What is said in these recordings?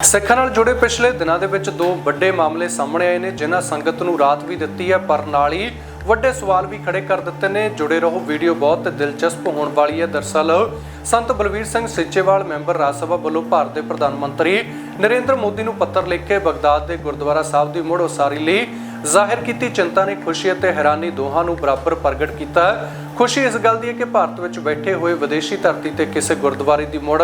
ਸਿੱਖਾਂ ਨਾਲ ਜੁੜੇ ਪਿਛਲੇ ਦਿਨਾਂ ਦੇ ਵਿੱਚ ਦੋ ਵੱਡੇ ਮਾਮਲੇ ਸਾਹਮਣੇ ਆਏ ਨੇ, ਜਿਨ੍ਹਾਂ ਸੰਗਤ ਨੂੰ ਰਾਤ ਵੀ ਦਿੱਤੀ ਹੈ, ਪਰ ਨਾਲ ਹੀ ਵੱਡੇ ਸਵਾਲ ਵੀ ਖੜੇ ਕਰ ਦਿੱਤੇ ਨੇ। ਜੁੜੇ ਰਹੋ, ਵੀਡੀਓ ਬਹੁਤ ਦਿਲਚਸਪ ਹੋਣ ਵਾਲੀ ਹੈ। ਦਰਸਲ, ਸੰਤ ਬਲਵੀਰ ਸਿੰਘ ਸਿੱਚੇਵਾਲ, ਮੈਂਬਰ ਰਾਜ ਸਭਾ ਵੱਲੋਂ ਭਾਰਤ ਦੇ ਪ੍ਰਧਾਨ ਮੰਤਰੀ ਨਰਿੰਦਰ ਮੋਦੀ ਨੂੰ ਪੱਤਰ ਲਿਖ ਕੇ ਬਗਦਾਦ ਦੇ ਗੁਰਦੁਆਰਾ ਸਾਹਿਬ ਦੀ ਮੁੜ ਉਸਾਰੀ ਲਈ ਜ਼ਾਹਿਰ ਕੀਤੀ ਚਿੰਤਾ ਨੇ ਖੁਸ਼ੀ ਅਤੇ ਹੈਰਾਨੀ ਦੋਹਾਂ ਨੂੰ ਬਰਾਬਰ ਪ੍ਰਗਟ ਕੀਤਾ ਖੁਸ਼ੀ ਇਸ ਗੱਲ ਦੀ ਹੈ ਕਿ ਭਾਰਤ ਵਿੱਚ ਬੈਠੇ ਹੋਏ ਵਿਦੇਸ਼ੀ ਧਰਤੀ ਤੇ ਕਿਸੇ ਗੁਰਦੁਆਰੇ ਦੀ ਮੁੜ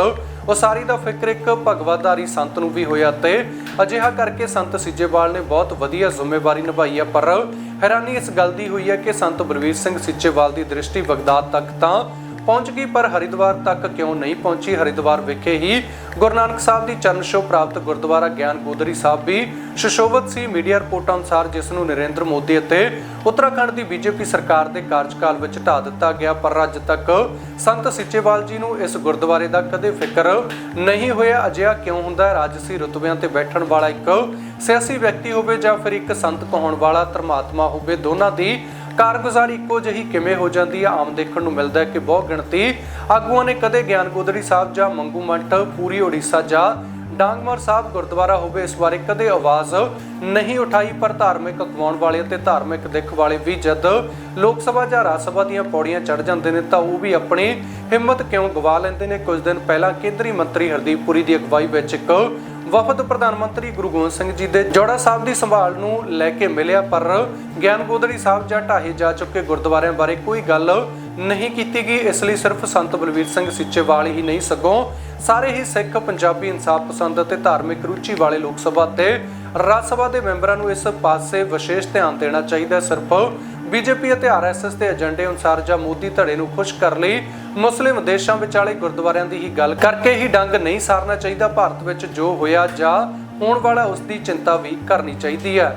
ਉਸਾਰੀ ਦਾ ਫਿਕਰ ਇੱਕ ਭਗਵਾਦਾਰੀ ਸੰਤ ਨੂੰ ਵੀ ਹੋਇਆ ਤੇ ਅਜਿਹਾ ਕਰਕੇ ਸੰਤ ਸਿੱਜੇਵਾਲ ਨੇ ਬਹੁਤ ਵਧੀਆ ਜ਼ਿੰਮੇਵਾਰੀ ਨਿਭਾਈ ਹੈ, ਪਰ ਹੈਰਾਨੀ ਇਸ ਗੱਲ ਦੀ ਹੋਈ ਹੈ ਕਿ ਸੰਤ ਬਲਵੀਰ ਸਿੰਘ ਸਿੱਜੇਵਾਲ ਦੀ ਦ੍ਰਿਸ਼ਟੀ ਬਗਦਾਦ ਤੱਕ ਤਾਂ ਪਹੁੰਚ ਗਈ, ਪਰ ਹਰਿਦੁਆਰ ਤੱਕ ਕਿਉਂ ਨਹੀਂ ਪਹੁੰਚੀ? ਹਰਿਦੁਆਰ ਵਿਖੇ ਹੀ ਗੁਰੂ ਨਾਨਕ ਸਾਹਿਬ ਦੀ ਚਰਨ ਛੋਹ ਪ੍ਰਾਪਤ ਗੁਰਦੁਆਰਾ ਗਿਆਨ ਗੋਦਰੀ ਸਾਹਿਬ ਵੀ ਸੁਸ਼ੋਭਤ ਸੀ। ਮੀਡੀਆ ਰਿਪੋਰਟਾਂ ਅਨੁਸਾਰ ਜਿਸ ਨੂੰ ਨਰਿੰਦਰ ਮੋਦੀ ਅਤੇ ਉੱਤਰਾਖੰਡ ਦੀ ਬੀਜੇਪੀ ਸਰਕਾਰ ਦੇ ਕਾਰਜਕਾਲ ਵਿੱਚ ਢਾ ਦਿੱਤਾ ਗਿਆ, ਪਰ ਅੱਜ ਤੱਕ ਸੰਤ ਸਿੱਚੇਵਾਲ ਜੀ ਨੂੰ ਇਸ ਗੁਰਦੁਆਰੇ ਦਾ ਕਦੇ ਫਿਕਰ ਨਹੀਂ ਹੋਇਆ। ਅਜਿਹਾ ਕਿਉਂ ਹੁੰਦਾ? ਹੈ ਰਾਜਸੀ ਰੁਤਬਿਆਂ ਤੇ ਬੈਠਣ ਵਾਲਾ ਇੱਕ ਸਿਆਸੀ ਵਿਅਕਤੀ ਹੋਵੇ ਜਾਂ ਫਿਰ ਇੱਕ ਸੰਤ ਕਹਾਉਣ ਵਾਲਾ ਧਰਮਾਤਮਾ ਹੋਵੇ, ਦੋਨਾਂ ਦੀ ਕਾਰਗੁਜ਼ਾਰੀ ਇੱਕੋ ਜਿਹੀ ਕਿਵੇਂ ਹੋ ਜਾਂਦੀ ਹੈ ਆਮ ਦੇਖਣ ਨੂੰ ਮਿਲਦਾ ਹੈ ਕਿ ਬਹੁਤ ਗਿਣਤੀ ਆਗੂਆਂ ਨੇ ਕਦੇ ਗਿਆਨ ਗੋਦਰੀ ਸਾਹਿਬ ਜਾਂ ਮੰਗੂ ਮੰਠ, ਪੂਰੀ ਓਡੀਸ਼ਾ ਜਾਂ ਡਾਂਗਮਰ ਸਾਹਿਬ ਗੁਰਦੁਆਰਾ ਹੋਵੇ, ਇਸ ਬਾਰੇ ਕਦੇ ਆਵਾਜ਼ ਨਹੀਂ ਉਠਾਈ, ਪਰ ਧਾਰਮਿਕ ਅਗਵਾਉਣ ਵਾਲੇ ਅਤੇ ਧਾਰਮਿਕ ਦਿੱਖ ਵਾਲੇ ਵੀ ਜਦ ਲੋਕ ਸਭਾ ਜਾਂ ਰਾਜ ਸਭਾ ਦੀਆਂ ਪੌੜੀਆਂ ਚੜ ਜਾਂਦੇ ਨੇ, ਤਾਂ ਉਹ ਵੀ ਆਪਣੀ ਹਿੰਮਤ ਕਿਉਂ ਗਵਾ ਲੈਂਦੇ ਨੇ? ਕੁਝ ਦਿਨ ਪਹਿਲਾਂ ਕੇਂਦਰੀ ਮੰਤਰੀ ਹਰਦੀਪ ਪੁਰੀ ਦੀ ਅਗਵਾਈ ਵਿੱਚ ਇੱਕ ਵਫਦ ਪ੍ਰਧਾਨ ਮੰਤਰੀ ਗੁਰੂ ਗੋਬਿੰਦ ਸਿੰਘ ਜੀ ਦੇ ਜੋੜਾ ਸਾਹਿਬ ਦੀ ਸੰਭਾਲ ਨੂੰ ਲੈ ਕੇ ਮਿਲਿਆ ਪਰ ਗਿਆਨ ਗੋਦੜੀ ਸਾਹਿਬ ਜਾਂ ਢਾਹੇ ਜਾ ਚੁੱਕੇ ਗੁਰਦੁਆਰਿਆਂ ਬਾਰੇ ਕੋਈ ਗੱਲ ਨਹੀਂ ਕੀਤੀ ਗਈ, ਇਸ ਲਈ ਸਿਰਫ ਸੰਤ ਬਲਵੀਰ ਸਿੰਘ ਸਿੱਚੇਵਾਲ ਹੀ ਨਹੀਂ ਸਗੋਂ ਸਾਰੇ ਹੀ ਸਿੱਖ, ਪੰਜਾਬੀ ਇਨਸਾਫ ਪਸੰਦ ਅਤੇ ਧਾਰਮਿਕ ਰੁਚੀ ਵਾਲੇ ਲੋਕ ਸਭਾ ਤੇ ਰਾਜ ਸਭਾ ਦੇ ਮੈਂਬਰਾਂ ਨੂੰ ਇਸ ਪਾਸੇ ਵਿਸ਼ੇਸ਼ ਧਿਆਨ ਦੇਣਾ ਚਾਹੀਦਾ ਸਿਰਫ ਬੀਜੇਪੀ ਅਤੇ ਆਰਐਸਐਸ ਦੇ ਏਜੰਡੇ ਅਨੁਸਾਰ ਜਾਂ ਮੋਦੀ ਧੜੇ ਨੂੰ ਖੁਸ਼ ਕਰਨ ਲਈ, ਮੁਸਲਿਮ ਦੇਸ਼ਾਂ ਵਿਚਾਲੇ ਗੁਰਦੁਆਰਿਆਂ ਦੀ ਹੀ ਗੱਲ ਕਰਕੇ ਹੀ ਡੰਗ ਨਹੀਂ ਸਾਰਨਾ ਚਾਹੀਦਾ, ਭਾਰਤ ਵਿੱਚ ਜੋ ਹੋਇਆ ਜਾਂ ਹੋਣ ਵਾਲਾ, ਉਸ ਦੀ ਚਿੰਤਾ ਵੀ ਕਰਨੀ ਚਾਹੀਦੀ ਹੈ।